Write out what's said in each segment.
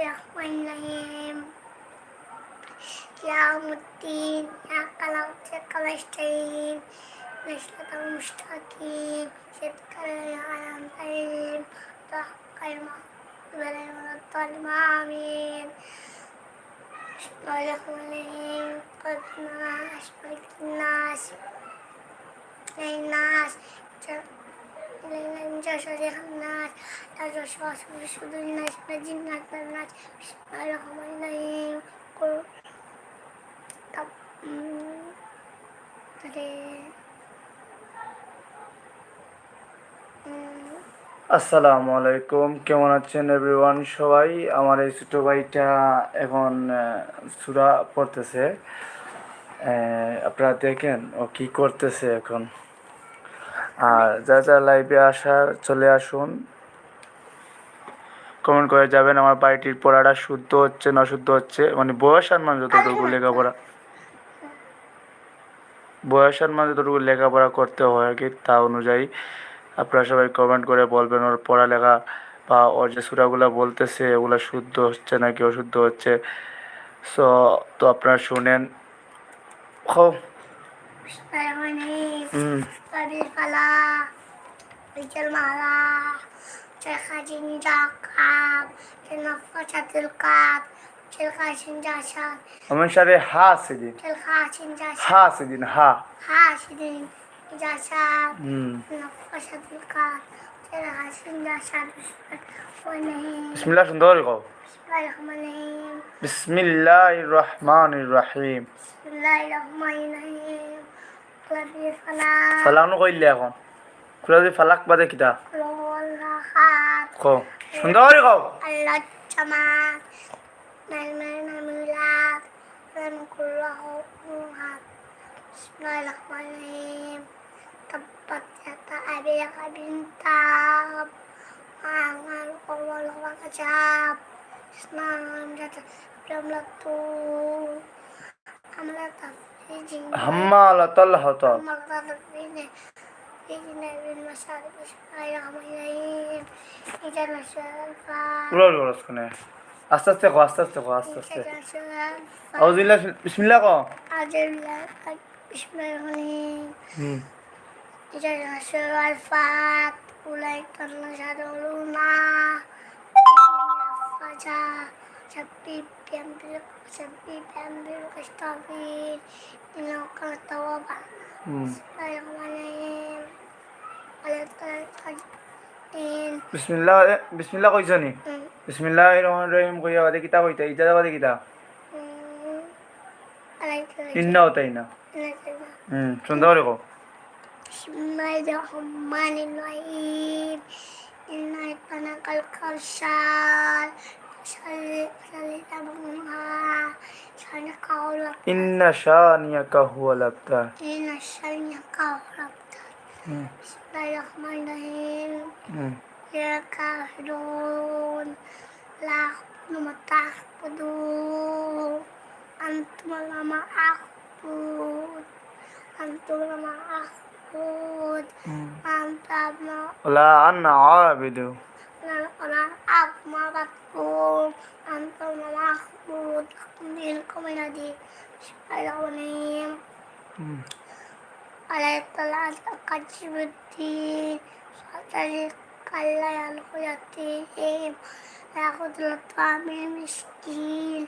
الرحمن الرحيم يا متين يا قلب تقلشتين نشرة المشتاقين شكرا على الطيب تحقق المعطل والظلم آمين الرحمن الرحيم قدنا أشبك الناس للناس যশোরে হামনাথ নাচ নাচ আসসালামু আলাইকুম কেমন আছেন এভরিওয়ান সবাই, আমার এই ছোটো ভাইটা এখন সুরা পড়তেছে। আপনারা দেখেন ও কি করতেছে এখন। আর যা যা লাইভে আসার চলে আসুন। কমেন্ট করে যাবেন আমার বাড়িটির পড়াটা শুদ্ধ হচ্ছে না শুদ্ধ হচ্ছে। মানে বয়স আর মানুষ যতটুকু আচ্ছা। লেখাপড়া। বয়স আর মানুষ যতটুকু লেখাপড়া করতে হয় আর কি তা অনুযায়ী আপনারা সবাই কমেন্ট করে বলবেন ওর পড়ালেখা বা ওর যে সুরাগুলো বলতেছে ওগুলো শুদ্ধ হচ্ছে নাকি অশুদ্ধ হচ্ছে। সো তো আপনারা শুনেন। হো হুম। طريق لا رجال معلا تلك جنجا قاب تنفشت القاب تلك جنجا شاد ومن شر حاسد. تلك جنجا حاسد ها. حاسد جنجا شاد تنفشت القاب تلك جنجا شاد بسم الله شندور يقول بسم الله الرحمن الرحيم. بسم الله الرحمن الرحيم. ফালানো কইলে এখন। খুলে যদি ফালাক বাদে কিতা? কও সুন্দর করে কও Allah হাম্মালাতাল হত Amalat tafijin. Ijin bin masyarakat. Bismillahirrahmanirrahim. Ijin masyarakat. উড়ো উড়ো শুনে আস্তে আস্তে কো আস্তে আস্তে কো আস্তে আস্তে. আউযুবিল্লাহ বিসমিল্লাহ. হুম kala tawaba. হুম Bismillahirrahmanirrahim. Alat kalat kajin. বিসমিল্লাহ বিসমিল্লাহ কইছ নি বিসমিল্লাহ রহমান রহিম কইয়া বাদে কিতা কইতা ইজাজা বাদে কিতা ইন্না হতাই না হুম সুন্দর করে কও Bismillahirrahmanirrahim. Inna itana kalkal syal. ইন্না শানিয়াকা হুয়াল আবতার Inna shalnya kau lap. হুম Bismillahirrahmanirrahim. হুম Ya kahidun. Lah nama tahpudu. Antum lama akbud. Antum lama akbud. হুম Antum lama ওলা আন্না আবিদু Satari kalla yang kuyatim Yakut latami miskin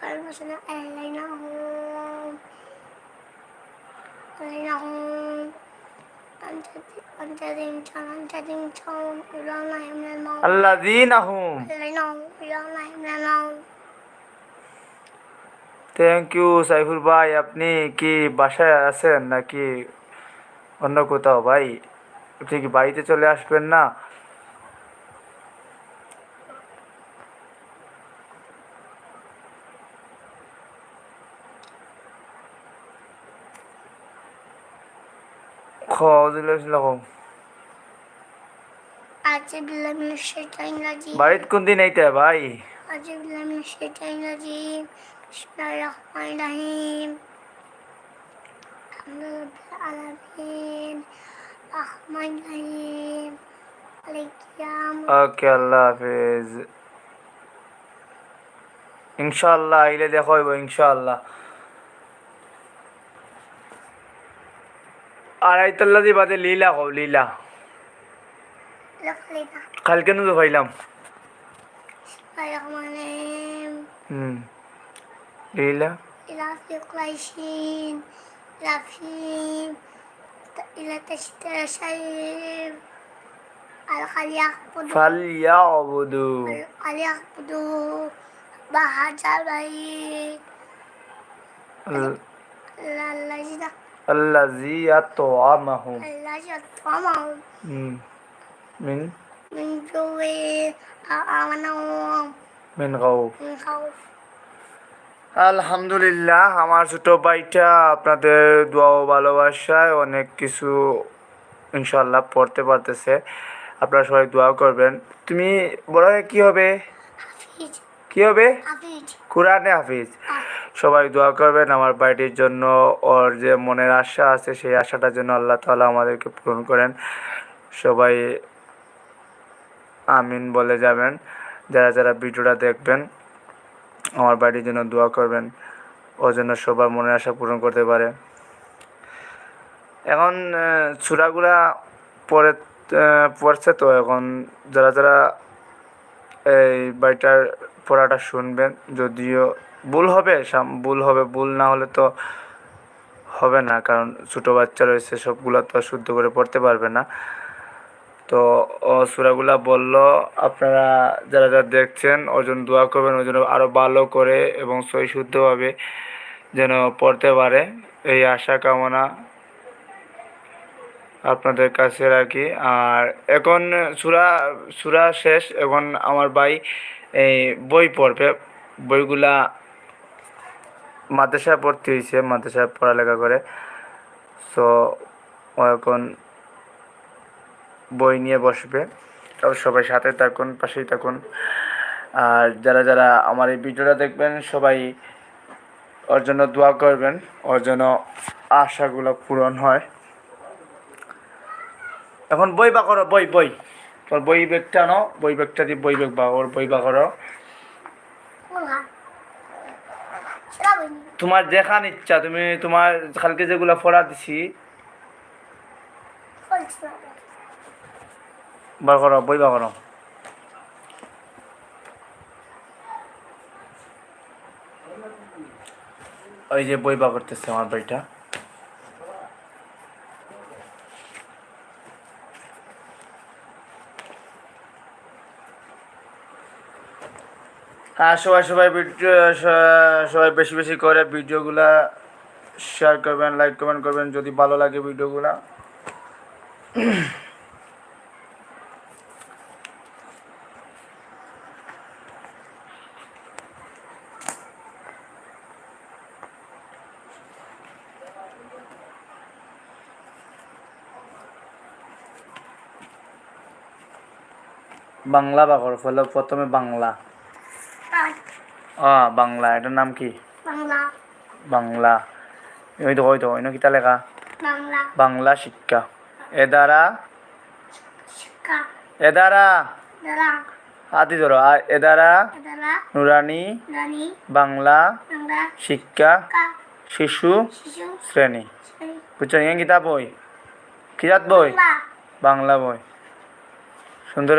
Kalau masana alainahum thank you Saiful ভাই। আপনি কি বাসায় আছেন নাকি অন্য কোথাও? ভাই, আপনি কি বাড়িতে চলে আসবেন না? বাড়িত কোন দিন এইটা ভাই? ওকে আল্লাহ হাফিজ। ইনশাআল্লাহ আইলে দেখো ইনশাআল্লাহ। আর আইতাল্লা দি বাদে লীলা হও লীলা লখলিতা কালকে নু তো ভাইলাম রহমানিম হুম লীলা إلى قريشين إلى فيم إلى تشترشيم على يعبدوا ফালিয়াবুদু على يعبدوا بهجر العيد الذين আল্লাজি আল্লাজি মিন মিন জুই মিন মিন আলহামদুলিল্লাহ আমার ছোট ভাইটা আপনাদের দোয়া ও ভালোবাসায় অনেক কিছু ইনশাল্লাহ পড়তে পারতেছে। আপনারা সবাই দোয়া করবেন। তুমি বড় কি হবে? কি হবে? কোরআনে হাফিজ। সবাই দোয়া করবেন আমার বাড়িটির জন্য, ওর যে মনের আশা আছে সেই আশাটার জন্য আল্লাহ তাআলা আমাদেরকে পূরণ করেন। সবাই আমিন বলে যাবেন। যারা যারা ভিডিওটা দেখবেন, আমার বাড়ির জন্য দোয়া করবেন। ওর জন্য সবার মনের আশা পূরণ করতে পারে। এখন চূড়াগুলা পরে পড়ছে তো এখন। যারা যারা এই বাড়িটার পড়াটা শুনবেন, যদিও ভুল হবে ভুল হবে, ভুল না হলে তো হবে না, কারণ ছোটো বাচ্চা রয়েছে, সবগুলো তো শুদ্ধ করে পড়তে পারবে না। তো সুরাগুলা বলল, আপনারা যারা যারা দেখছেন, ওর জন্য দোয়া করবেন, ওর জন্য আরও ভালো করে এবং সই শুদ্ধভাবে যেন পড়তে পারে। এই আশা কামনা আপনাদের কাছে রাখি। আর এখন সুরা সুরা শেষ, এখন আমার ভাই এই বই পড়বে। বইগুলা মাদ্রাসায় পড়তে হয়েছে, মাদ্রাসায় পড়ালেখা করে। সো ও এখন বই নিয়ে বসবে। সবাই সাথে থাকুন, পাশেই থাকুন। আর যারা যারা আমার এই ভিডিওটা দেখবেন, সবাই ওর জন্য দোয়া করবেন, ওর জন্য আশাগুলো পূরণ হয়। এখন বই বা করো, বই বই। তোর বই ব্যাগটা আনো, বই ব্যাগটা দিয়ে বই ব্যাগ বা, ওর বই বা করো। তোমার দেখান ইচ্ছা, তুমি তোমার কালকে যেগুলো পড়া দিছি। বার করো, বই বা করো। ওই যে বই বা করতেছে আমার বইটা। সবাই সবাই ভিডিও সবাই বেশি বেশি করে ভিডিওগুলা শেয়ার করবেন লাইক কমেন্ট করবেন, যদি ভালো লাগে ভিডিওগুলা। বাংলা বাকর, ফলে প্রথমে বাংলা। বাংলা এটার নাম কি? বাংলা। বাংলা। ওই তো ওই তো ওই কিতা লেখা? বাংলা। বাংলা শিক্ষা। এ দ্বারা? এ দ্বারা? হাতি ধরো। এ দ্বারা? নুরানি। বাংলা। শিক্ষা। শিশু। শ্রেণি। সেই বুঝছ ইয়ে কিতাব বই? কিতাব বই? বাংলা। বই। সুন্দর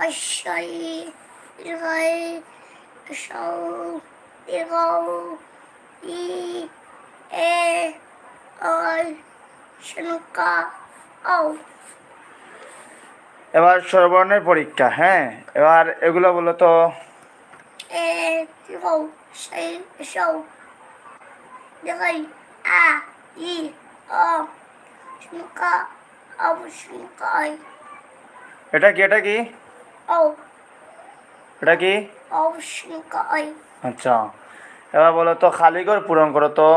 আই শিঙ্কা ও এবার সর্বর্ণের পরীক্ষা হ্যাঁ এবার এগুলো বলো তো আ ই ও শিঙ্কা ও শিঙ্কা এটা কি এটা কি? ও। এটা কি? ও সংখ্যা আচ্ছা। এবার বলো তো খালি ঘর পূরণ করো তো।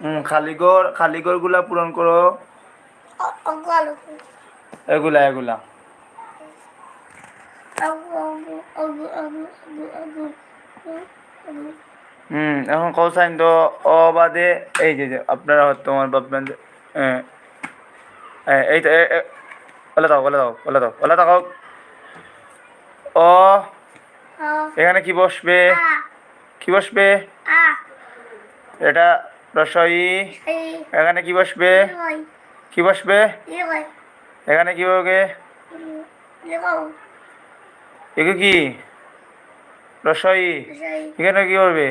হুম খালি ঘর খালি ঘরগুলা পূরণ করো। এগুলা এগুলা। অগু অগু অগু অগু অগু অগু। হুম এখন কোসাইন তো অ বাদে এই যে যে আপনারা হয়তো তোমার ভাববেন যে এই তো ওলা দাও ওলা দাও ওলা দাও ওলা দাও। অ এখানে কি বসবে? কি বসবে? এটা রসই এখানে কি বসবে? কি বসবে? এখানে কি হবে এগুলো কি? রসই সেই এখানে কি করবে?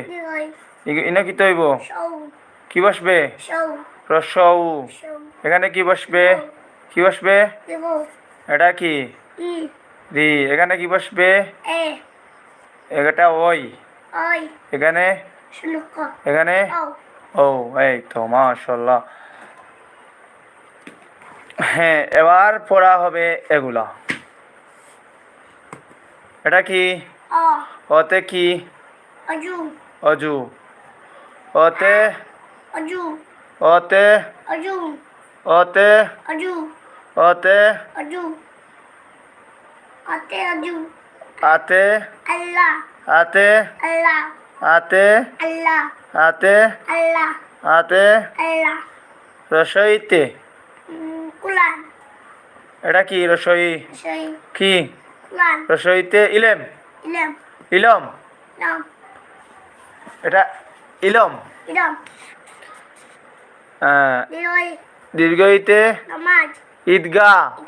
এনে কি তৈব? কি বসবে? রসৌ এখানে কি বসবে? কি বসবে? এটা কি? রি। এখানে কি বসবে? এটা ওই। এখানে? এখানে? ও এই তো মাশাল্লাহ হ্যাঁ এবার পড়া হবে এগুলা। এটা কি? ওতে কি অজু অজু ওতে অজু ওতে অজু ওতে অজু ওতে অজু আতে অজু আতে আল্লাহ আতে আল্লাহ আতে আল্লাহ আতে আল্লাহ আতে আল্লাহ রসইতে কুলান এটা কি রসই সেই কি কুলান রসইতে ইলেম ইলাম ইলম? এটা ইলম? দিলই দীর্ঘইতে? নামাজ। ঈদগাহ?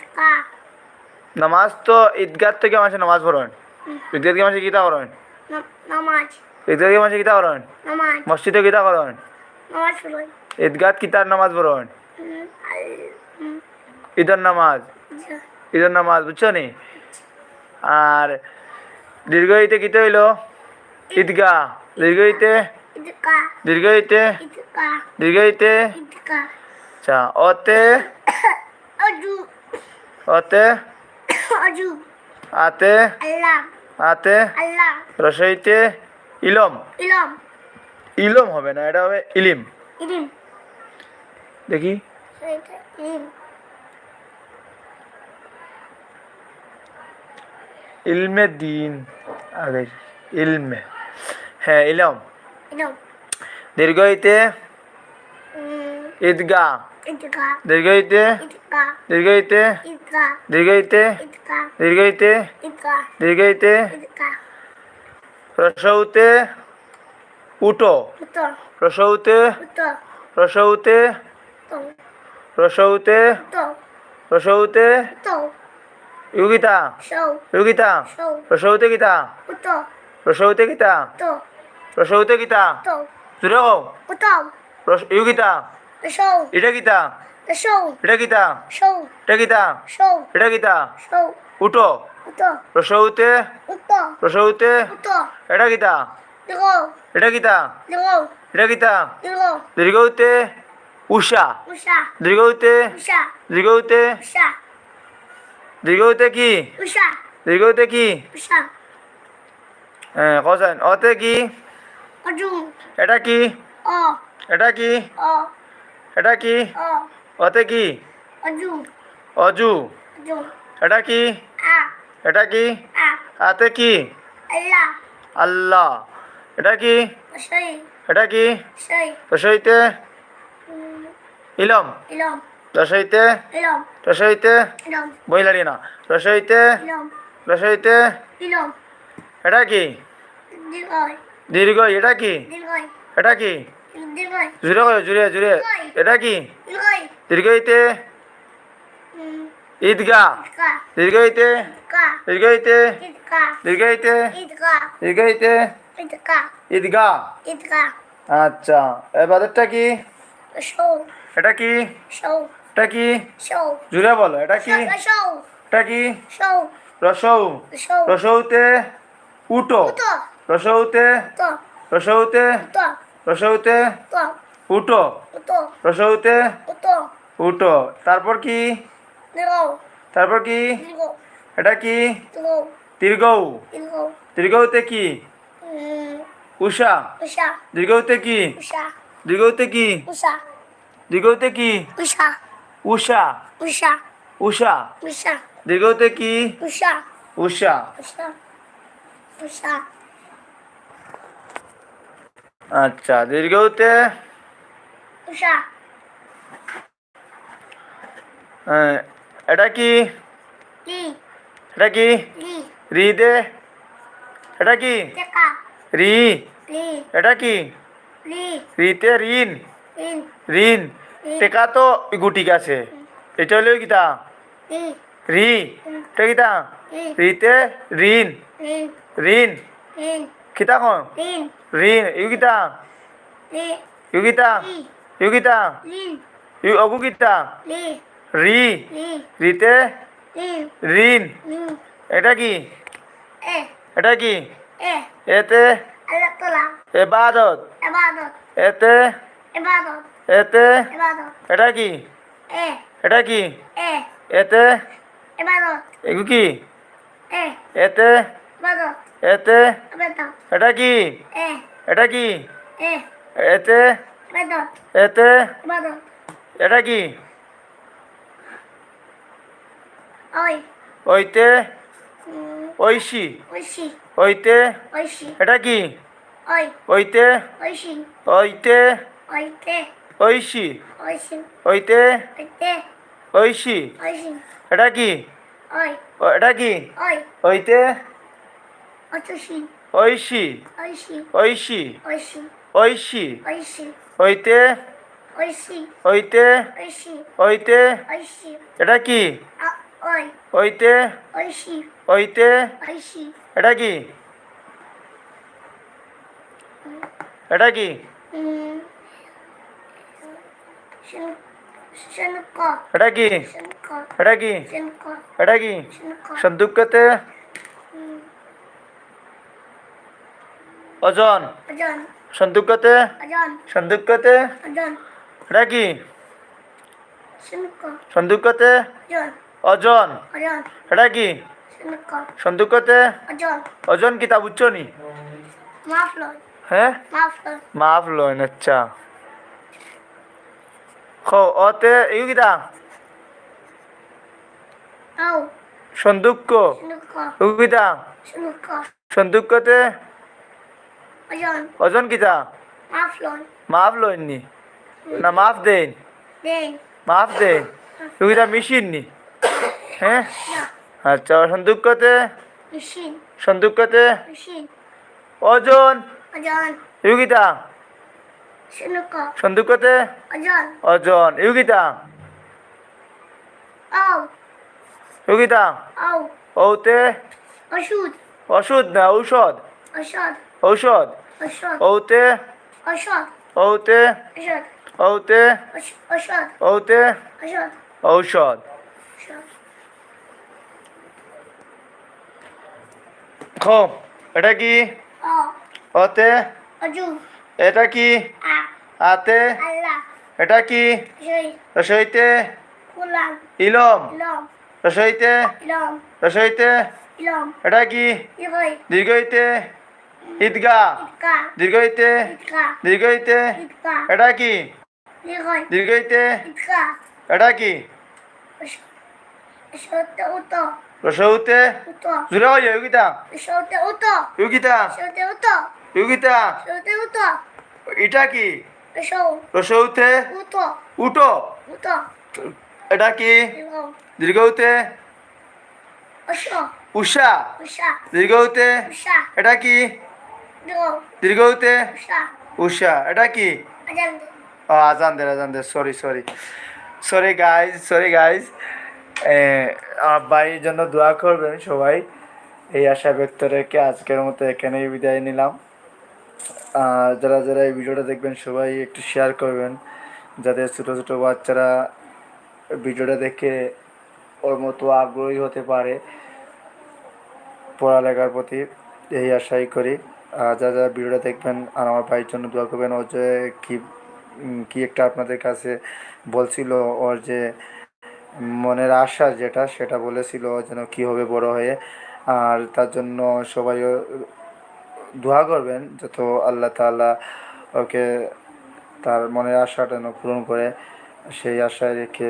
নামাজ তো ঈদগাহ থেকে মানুষের নামাজ পড়েন। ঈদগাহ থেকে মানুষের গীতা করেন না- নামাজ। ঈদগাহ থেকে মানুষের গীতা নামাজ। মসজিদে গীতা শুরুই ঈদগাহ কিতার নামাজ পড়েন? ঈদের নামাজ। ঈদের নামাজ বুঝছ নি? আর দীর্ঘইতে কিতে হইল? ঈদগাহ দীর্ঘইতে ইতকা দীর্ঘইতে ইতকা দীর্ঘইতে ইতকা আচ্ছা অতে? অতে? আতে? আতে? রসইতে ইলম? ইলাম। ইলম হবে না এটা হবে ইলিম। ইলিম। দেখি। ইলিম। ইলমে দিন আগে ইলমে হ্যাঁ ইলম ইলাম দীর্ঘইতে ঈদগাহ ইতকা দীর্ঘইতে ইতকা দীর্ঘইতে ইতকা দীর্ঘইতে ইতকা দীর্ঘইতে ইতকা দীর্ঘইতে ইতকা রসৌতে উটো উত্তর রসৌতে উত্তর রসৌতে তো রসৌতে তো রসৌতে তো ইউগিতা ইউগিতা রসৌতে গীতা রসৌতে গীতা রসৌতে গীতা জুড়ে রস ইউগিতা এটা গীতা এটা গীতা এটা গীতা এটা গীতা উত্তর রসৌতে রসৌতে এটা গীতা এটা গীতা এটা গীতা দেখো দীর্ঘউতে উষা উষা। দীর্ঘউতে উষা। দীর্ঘউতে কি? উষা। দীর্ঘউতে কি হ্যাঁ কসাইন অতে কি? এটা কি? এটা কি? এটা কি? অতে কি? অজু। এটা কি? এটা কি? আতে কি? আল্লাহ। এটা কি? এটা কি? সেই রসইতে ইলম। ইলম। রসইতে? রসইতে? বইলারি না। রসইতে? রসইতে? এটা কি? দীর্ঘ এটা কি? এটা কি? জুড়ে কয় জুড়ে জুড়ে। এটা কি? দীর্ঘয়। দীর্ঘইতে ঈদগাহ। ইতকা দীর্ঘইতে কা দীর্ঘইতে দীর্ঘইতে দীর্ঘইতে ইতকা ঈদগাহ। ইতকা আচ্ছা এবারেরটা কি? এটা কি? এটা কি? জুড়ে বলো এটা কি? এটা কি? রসৌ। রসৌতে উটো। রসৌতে রসৌতে রসৌতে উটো। রসৌতে উটো। তারপর কি? তারপর কি? এটা কি? দীর্ঘ দীর্ঘৌ দীর্ঘ দীর্ঘৌতে কি? উষা। দীর্ঘৌতে কি? দীর্ঘৌতে কি? দীর্ঘৌতে কি? উষা। উষা উষা উষা উষা দীর্ঘৌতে কি উষা উষা উষা উষা আচ্ছা দীর্ঘৌতে উষা আহ, এটা কি লি এটা কি লি রি দে এটা কি টেকা রি লি এটা কি লি রিতে ঋণ ইন ঋণ টেকা তো গুটিক আছে। এটা হলো লি রি। এটা লি রিতে ঋণ। ঋণ। কিতা কোন ঋণ। ইউ কিতা? লি ইউ কিতা? লি ইউ কিতা? ইউ অগু কিতা? রি। রিতে ঋণ। এটা কি? এটা কি? এতে এবাদত। এতে ইবাদত এতে এটা কি? এটা কি? এতে? এগু কি? এতে? এতে? এটা কি? এটা কি? এতে? এতে? এটা কি? ওই। ওইতে? ঐশী। ওইতে? এটা কি? ওই। ওইতে? ওইতে? ওইতে। ঐশী। ওইতে ঐশী। এটা কি? এটা কি? ওই। ওইতে ঐশী। ঐশি। ঐশী। ওইতে ওইতে ওইতে এটা কি? ওইতে ওইতে এটা কি? এটা কি? এটা কি? এটা কি? এটা কি? সন্দুকতে? ওজন ওজন সন্দুকতে? ওজন সন্দুকতে? এটা কি? সন্দুকতে? ওজন এটা কি? সন্দুকতে? ওজন বুঝছ নি? হ্যাঁ? মাফ লয় আচ্ছা। খো অতে ইউ কিতা আও। সন্দুক শুনক ইউ কিতা শুনক সন্দুকতে ওজন ওজন কিতা? মাফ লয় মাফ লইন নি না মাফ দেন দেন মাফ দেন ইউ কিতা মেশিন নি। হ্যাঁ আচ্ছা সন্দুকতে মেশিন। সন্দুকতে মেশিন। ওজন ওজন ইউ কিতা সন্দুকতে ওজন ওজন ইউ কিতা আও ইউ আও ওতে ওষুধ ওষুধ না ঔষধ? ঔষধ। ওতে ঔষধ ওতে ওতে ঔষধ ওতে ঔষধ। ঔষধ এটা কি? অ। ওতে অজু এটা কি? আতে। এটা কি? রসইতে। ইলম। রসইতে। রসইতে। এটা কি? দীর্ঘইতে। ঈদগা। দীর্ঘইতে। দীর্ঘইতে। এটা কি? দীর্ঘইতে। এটা কি? রসৌতে জুড়ে হয়ে ইউগিতা। সত্য উত এটা কি? রসৌতে উটো এটা কি? দীর্ঘতে উষা। দীর্ঘতে এটা কি? দীর্ঘতে উষা। এটা কি? আজান দে। আজান দে sorry sorry sorry guys sorry guys আমার ভাইয়ের জন্য দোয়া করবেন সবাই। এই আশা ব্যক্ত রেখে আজকের মতো এখানেই বিদায় নিলাম। যারা যারা এই ভিডিওটা দেখবেন, সবাই একটু শেয়ার করবেন, যাতে ছোটো ছোটো বাচ্চারা ভিডিওটা দেখে ওর মতো আগ্রহী হতে পারে পড়ালেখার প্রতি। এই আশাই করি। যারা যারা ভিডিওটা দেখবেন, আর আমার ভাইয়ের জন্য দোয়া করবেন ও যে কি কি একটা আপনাদের কাছে বলছিল, ওর যে মনের আশা যেটা, সেটা বলেছিল, যেন কী হবে বড় হয়ে। আর তার জন্য সবাই দোয়া করবেন যত আল্লাহ তালা ওকে তার মনের আশাটা যেন পূরণ করে, সেই আশায় রেখে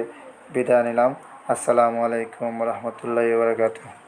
বিদায় নিলাম। আসসালামু আলাইকুম রহমতুল্লাহ বারকাতুহ।